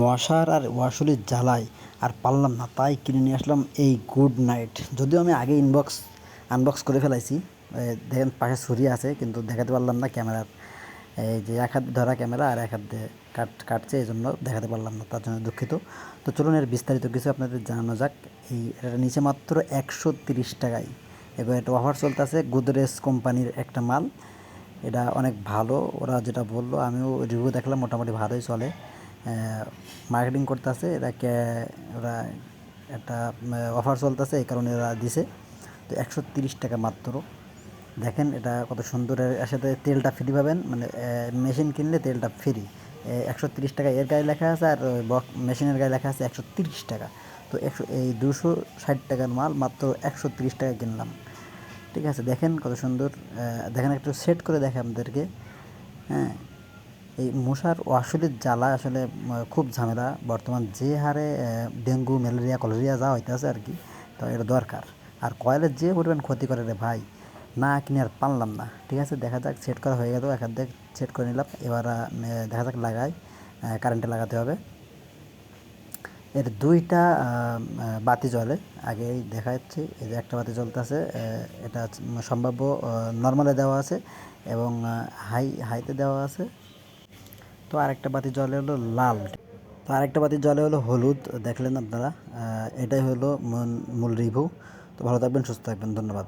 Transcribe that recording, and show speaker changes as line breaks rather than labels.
মশার আর ওয়াসুলির জ্বালায় আর পারলাম না, তাই কিনে নিয়ে আসলাম এই গুড নাইট। যদিও আমি আগে ইনবক্স আনবক্স করে ফেলাইছি। দেখেন পাশে ছুরি আছে, কিন্তু দেখাতে পারলাম না ক্যামেরার। এই যে এক হাত ধরা ক্যামেরা আর এক হাত দিয়ে কাট, কাটছে এই জন্য দেখাতে পারলাম না, তার জন্য দুঃখিত। তো চলুন এর বিস্তারিত কিছু আপনাদের জানানো যাক। এই এটা নিচে মাত্র একশো তিরিশ টাকায়। এবার এটা অফার চলতেছে গোদরেজ কোম্পানির একটা মাল। এটা অনেক ভালো, ওরা যেটা বলল, আমিও রিভিউ দেখলাম, মোটামুটি ভালোই চলে। মার্কেটিং করতেছে এটাকে ওরা একটা অফার চলতেছে, এই কারণে ওরা দিছে। তো একশো তিরিশ টাকা মাত্র। দেখেন এটা কত সুন্দর, এর সাথে তেলটা ফ্রি পাবেন মানে মেশিন কিনলে তেলটা ফ্রি একশো তিরিশ টাকা এর গায়ে লেখা আছে, আর মেশিনের গায়ে লেখা আছে একশো তিরিশ টাকা। তো একশো, এই দুশো ষাট টাকার মাল মাত্র একশো তিরিশ টাকা কিনলাম। ঠিক আছে, দেখেন কত সুন্দর দেখেন একটু সেট করে দেখে আমাদেরকে হ্যাঁ এই মশার ওয়াসুলির জ্বালা আসলে খুব ঝামেলা। বর্তমান যে হারে ডেঙ্গু, ম্যালেরিয়া, কলেরিয়া যা হইতেছে আর কি, তো এটা দরকার। আর কয়েলের যে পরিমাণ ক্ষতি করে রে ভাই, না কিনে আর পারলাম না। ঠিক আছে, দেখা যাক সেট করা হয়ে গেল হাত দেখ সেট করে নিলাম। এবার দেখা যাক লাগাই কারেন্টে লাগাতে হবে। এর দুইটা বাতি জ্বলে, আগেই দেখা যাচ্ছে, এই যে একটা বাতি জ্বলতেছে এটা সম্ভাব্য নর্মালে দেওয়া আছে এবং হাই হাইতে দেওয়া আছে। তো আরেকটা বাতি জলে হলো লাল। তো আরেকটা বাতি জলে হলো হলুদ, দেখলেন আপনারা। এটাই হলো মূল রিভিউ তো ভালো থাকবেন, সুস্থ থাকবেন, ধন্যবাদ।